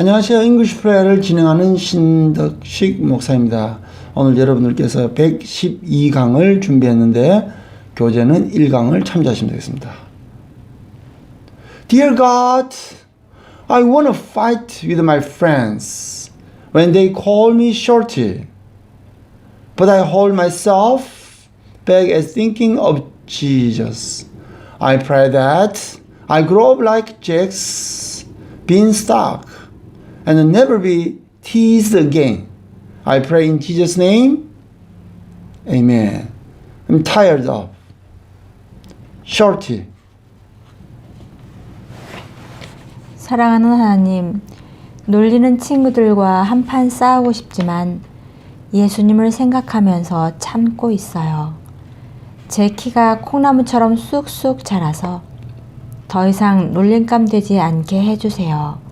안녕하세요. 잉글리시 프레어를 진행하는 신덕식 목사입니다. 오늘 여러분들께서 112강을 준비했는데 교재는 1강을 참조하시면 되겠습니다. Dear God, I want to fight with my friends when they call me shorty. But I hold myself back as thinking of Jesus. I pray that I grow up like Jack's beanstalk and never be teased again. I pray in Jesus' name. Amen. I'm tired of shorty. 사랑하는 하나님, 놀리는 친구들과 한판 싸우고 싶지만 예수님을 생각하면서 참고 있어요. 제 키가 콩나무처럼 쑥쑥 자라서 더 이상 놀림감 되지 않게 해주세요.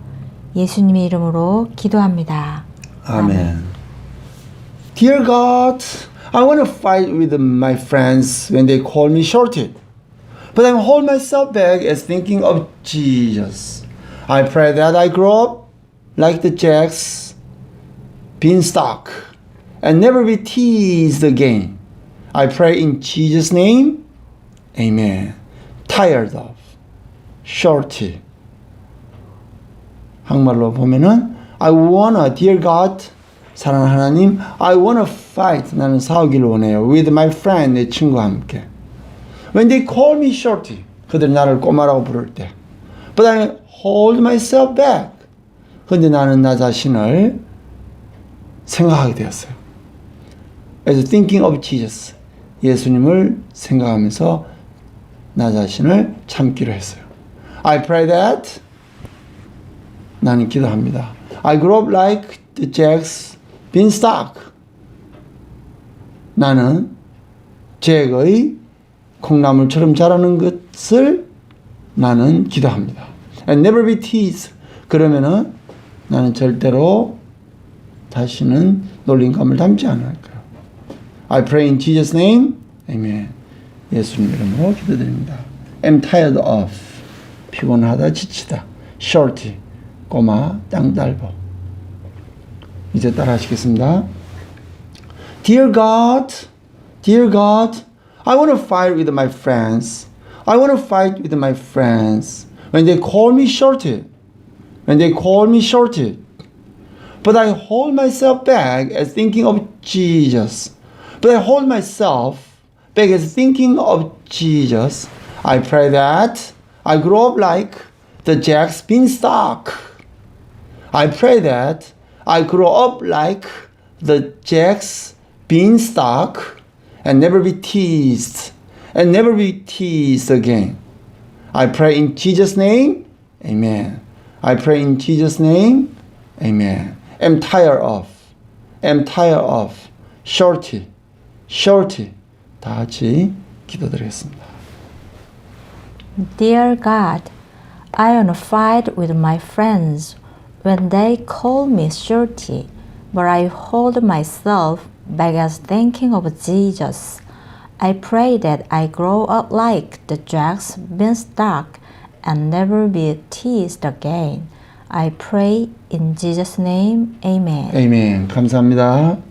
예수님의 이름으로 기도합니다. Amen. Dear God, I want to fight with my friends when they call me shorty. But I hold myself back as thinking of Jesus. I pray that I grow up like the Jack's beanstalk and never be teased again. I pray in Jesus' name. Amen. Tired of shorty. 한말로 보면은 I wanna, dear God, 사랑하는 하나님, I wanna fight. 나는 싸우기를 원해요. With my friend, 내 친구와 함께. When they call me shorty, 그들이 나를 꼬마라고 부를 때. But I hold myself back. 근데 나는 나 자신을 생각하게 되었어요. As thinking of Jesus. 예수님을 생각하면서 나 자신을 참기로 했어요. I pray that 나는 기도합니다. I grow up like the Jack's beanstalk. 나는 잭의 콩나물처럼 자라는 것을 나는 기도합니다. And never be teased. 그러면은 나는 절대로 다시는 놀림감을 담지 않을 거예요. I pray in Jesus' name. Amen. 예수님 이름으로 기도드립니다. am tired of. 피곤하다, 지치다. shorty. 꼬마, 땅딸보. 이제 따라 하시겠습니다. Dear God, dear God, I want to fight with my friends. I want to fight with my friends. When they call me shorty, when they call me shorty. But I hold myself back as thinking of Jesus. But I hold myself back as thinking of Jesus. I pray that I grow up like the Jack's beanstalk. I pray that I grow up like the Jack's beanstalk and never be teased and never be teased again. I pray in Jesus' name. Amen. I pray in Jesus' name. Amen. am tired of, am tired of, shorty, shorty. 다 같이 기도드리겠습니다. Dear God, I want to fight with my friends when they call me shorty, but I hold myself back as thinking of Jesus. I pray that I grow up like the Jack's beanstalk and never be teased again. I pray in Jesus' name. Amen. 아멘. 감사합니다.